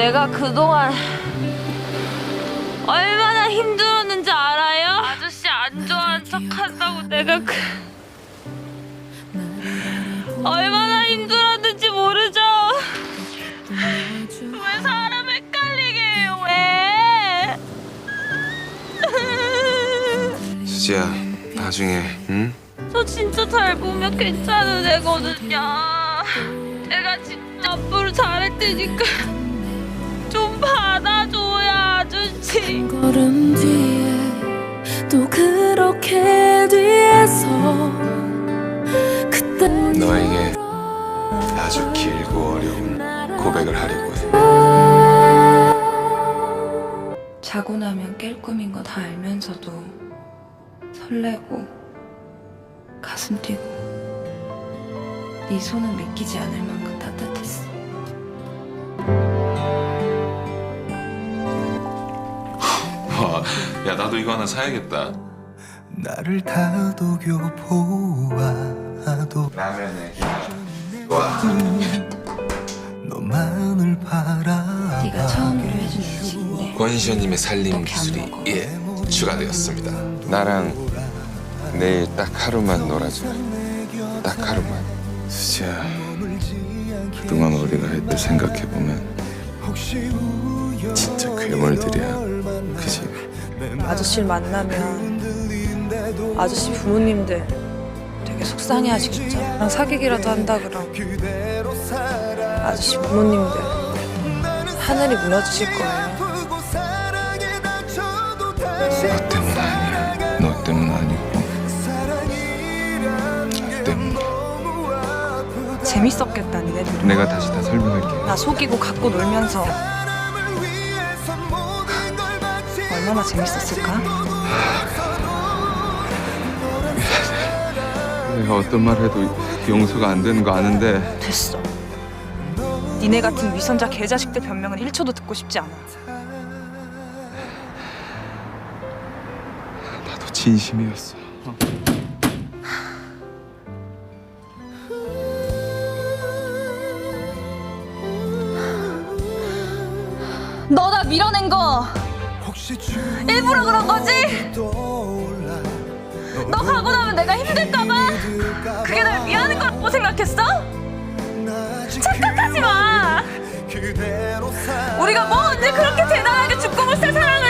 내가 그동안 얼마나 힘들었는지 알아요? 아저씨 안 좋아하는 척 한다고 내가 그 얼마나 힘들었는지 모르죠? 왜 사람 헷갈리게 해요? 왜? 수지야 나중에 응? 저 진짜 잘 보면 괜찮은 애거든요. 제가 진짜 앞으로 잘할 테니까 아저씨. 걸음 뒤에 또 그렇게 뒤에서 그때 너에게 아주 길고 어려운 고백을 하려고 해 자고 나면 깰 꿈인 거 다 알면서도 설레고 가슴 뛰고 네 손은 믿기지 않을 만큼 따뜻했 와, 야 나도 이거 하나 사야겠다. 나를 다독여 보아도 라면에 와 너만을 바라 네가 처음으로 해준 음식인데 권시현님의 살림 기술이. 예 추가되었습니다. 나랑 내일 딱 하루만 놀아줘. 딱 하루만. 수지야 그동안 우리가 했들 생각해보면 진짜 괴물들이야 그지? 아저씨를 만나면 아저씨 부모님들 되게 속상해 하시겠죠? 나랑 사귀기라도 한다 그럼 아저씨 부모님들 하늘이 무너지실 거예요. 너 때문 아니야 너 때문 아니고 나 때문 재밌었겠다 니네들. 내가 다시 다 설명할게 나 속이고 갖고 놀면서 얼마나 재밌었을까? 내가 어떤 말 해도 용서가 안 되는 거 아는데 됐어. 니네 같은 위선자 개자식들 변명은 1초도 듣고 싶지 않아. 나도 진심이었어 너나 밀어낸 거 일부러 그런 거지? 너 가고 나면 내가 힘들까봐 그게 날 미안한 거라고 생각했어? 착각하지 마. 우리가 뭐 언제 그렇게 대단하게 못살 사랑을 했어?